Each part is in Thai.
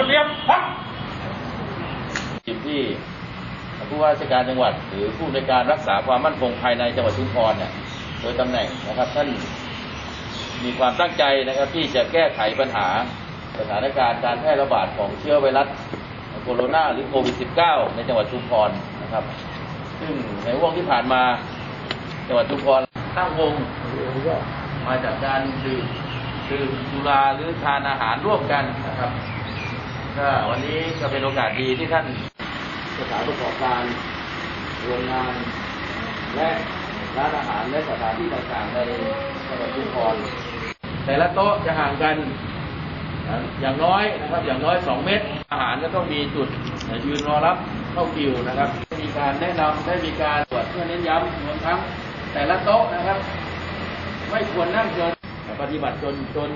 ระเบียบพักทีมที่ผู้ว่าราชการจังหวัด หรือผู้ในการรักษาความมั่นคงภายในจังหวัดชุมพรเนี่ยโดยตำแหน่งนะครับท่านมีความตั้งใจนะครับที่จะแก้ไขปัญหาสถานการณ์การแพร่ระบาดของเชื้อไวรัสโคโรนาหรือโควิด -19 ในจังหวัดชุมพรนะครับ ซึ่งในห่วงที่ผ่านมาจังหวัดชุมพรตั้งวงมาจากการดื่มดื่มสุราหรือทานอาหารร่วมกันนะครับ ก็วันนี้ก็เป็นโอกาสดีที่ท่านสถานประกอบการโรงงาน และร้านอาหารและสถานที่ต่างๆในจังหวัดชุมพรแต่ละโต๊ะจะห่างกันนะอย่างน้อยนะครับอย่างน้อย 2 เมตร อาหารก็ต้องมีจุดยืนรอรับเข้าคิวนะครับมีการแนะนำได้มีการตรวจเพื่อเน้นย้ำรวมทั้งแต่ละโต๊ะนะครับ ไม่ควรนั่งเกิน ปฏิบัติจนจน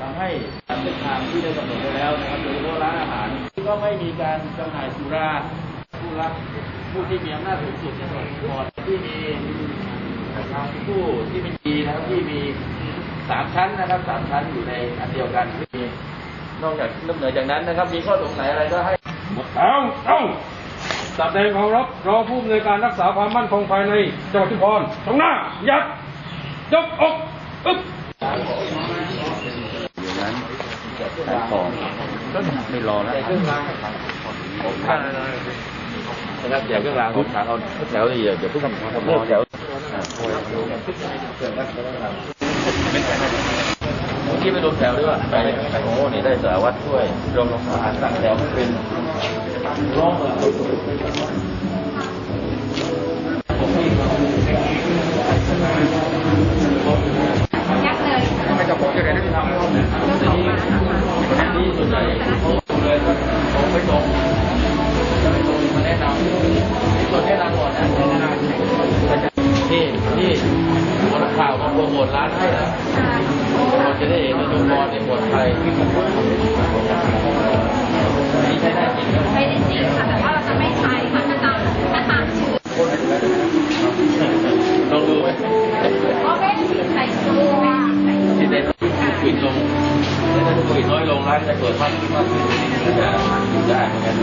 ทำให้การเส้นทางที่ได้กำหนดไว้แล้วนะครับโดยเฉพาะร้านอาหารก็ไม่มีการจำหน่ายสุราผู้รับผู้ที่มีอำนาจสูงสุดในจังหวัดชุมพรที่มีทางผู้ที่เป็นดีนะครับที่มีสามชั้นนะครับสามชั้นอยู่ในอันเดียวกันมีนอกจากนอกเหนือจากนั้นนะครับ มีข้อสงสัยอะไรก็ให้เอาเอาแสดงเคารพรอผู้อำนวยการรักษาความมั่นคงภายในจังหวัดชุมพรตรงหน้ายัดยกอกอึ๊บ อย่างนั้นขายของไม่รอแล้วนะครับเดี๋ยวเครื่องรางผมทานเอาแถวเดียวเดี๋ยวเพิ่งทำเลิกแถวผมคิดไปรวมแถวด้วยว่าไปไปโอ้นี่ได้สารวัตรช่วยรวมลงมาตั้งแถวเป็นร้อง ส่วนใหญ่เขาเลยก็เขาไม่ตรงจะไม่ตรงมาแนะนำนี่คนแนะนำก่อนนะนี่นี่บนข่าวมาโปรโมทร้านให้นะเราจะได้เห็นว่าดูบอลในบทไทยนี่ใช้ได้จริงนะไม่ได้จริงค่ะแต่ว่าเราจะไม่ใช้ค่ะถ้าตามถ้าตามชื่อลองดูไหมก็ไม่ได้ใส่ซูไม่ได้ใส่ซูที่ในปิดลงถ้า โควิดน้อยลงร้านจะเปิดมากขึ้นมากขึ้นก็จะอยู่ได้เหมือนกัน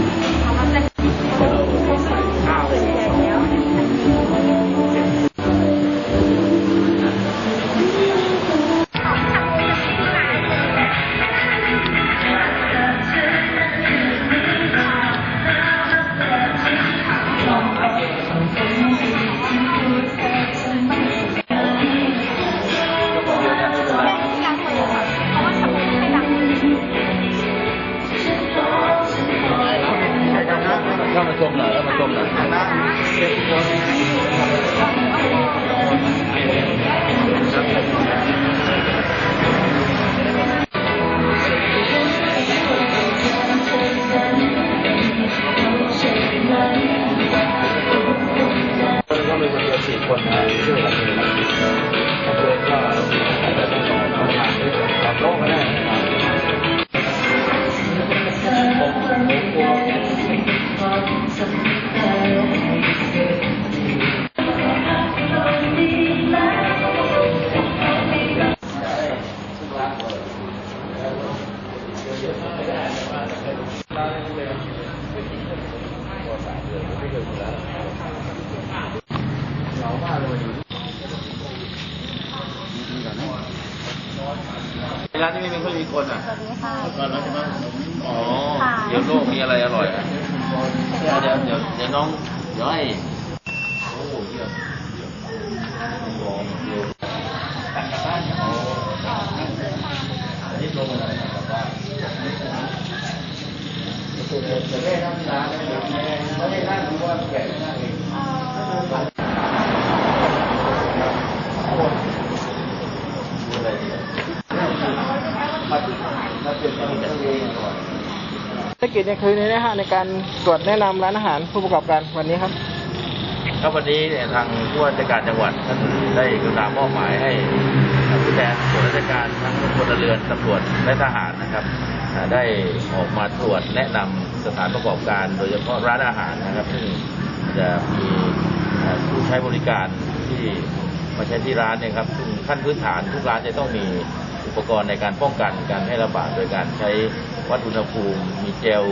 ร้านนี้ไม่มีคนมีคนอะ สวัสดีค่ะ ก่อนแล้วใช่ไหมอ๋อค่ะเดี๋ยวโลกมีอะไรอร่อยอะเดี๋ยวเดี๋ยวเดี๋ยวเดี๋ยวน้องเดี๋ยวให้โอ้โหเยี่ยมเยี่ยมลองดูตัดกลับบ้านโอ้อันนี้ลงมาไหนกลับบ้านจะได้ทำร้านได้ไหมไม่ได้นั่งดูว่าแก่นั่งเองดูอะไรดีมาที่มาเปลี่ยนเป็นเองก่อน ภารกิจเนี่ยคือในนะฮะในการตรวจแนะนำร้านอาหารผู้ประกอบการวันนี้ครับครับวันนี้เนี่ยทางผู้ว่าราชการจังหวัดท่านได้กรุณามอบหมายให้ผู้แทนส่วนราชการทั้งพลเรือนตำรวจและทหารนะครับ ได้ออกมาตรวจแนะนำสถานประกอบการ โดยเฉพาะร้านอาหารนะครับซึ่งจะมีผู้ใช้บริการที่มาใช้ที่ร้านเนี่ยครับซึ่งขั้นพื้นฐานทุกร้านจะต้องมีอุปกรณ์ในการป้องกันการแพร่ระบาดโดยการใช้ วัดอุณหภูมิ มีเจล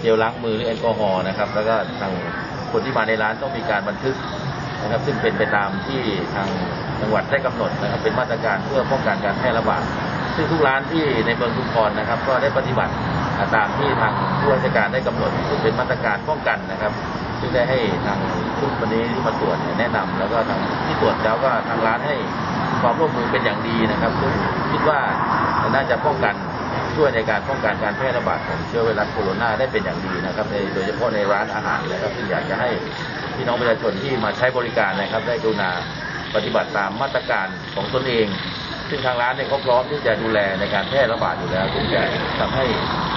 เจลล้างมือหรือแอลกอฮอล์นะครับ แล้วก็ทางคนที่มาในร้านต้องมีการบันทึกนะครับ ซึ่งเป็นไปตามที่ทางจังหวัดได้กำหนดนะครับ เป็นมาตรการเพื่อป้องกันการแพร่ระบาดซึ่งทุกร้านที่ในเมืองชุมพรนะครับ ก็ได้ปฏิบัติตามที่ทางผู้ราชการได้กำหนดซึ่งเป็นมาตรการป้องกันนะครับ ซึ่งได้ให้ทางชุดวันนี้ที่มาตรวจแนะนำแล้วก็ทางที่ตรวจแล้วก็ทางร้านให้ความร่วมมือเป็นอย่างดีนะครับซึ่งคิดว่าน่าจะป้องกัน ช่วยในการป้องกันการแพร่ระบาดของเชื้อไวรัสโคโรนาได้เป็นอย่างดีนะครับในโดยเฉพาะในร้านอาหารนะครับซึ่อยากจะให้พี่น้องประชาชนที่มาใช้บริการนะครับ ได้กรุณาปฏิบัติตามมาตรการของตนเอง ซึ่งทางร้านเนี่ยเขาพร้อมที่จะดูแลในการแพร่ระบาดอยู่แล้วซึ่งจะทำให้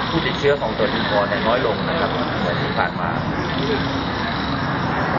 ผู้ติดเชื้อของตัวชุมพรเนี่ยน้อยลงนะครับในที่ผ่านมา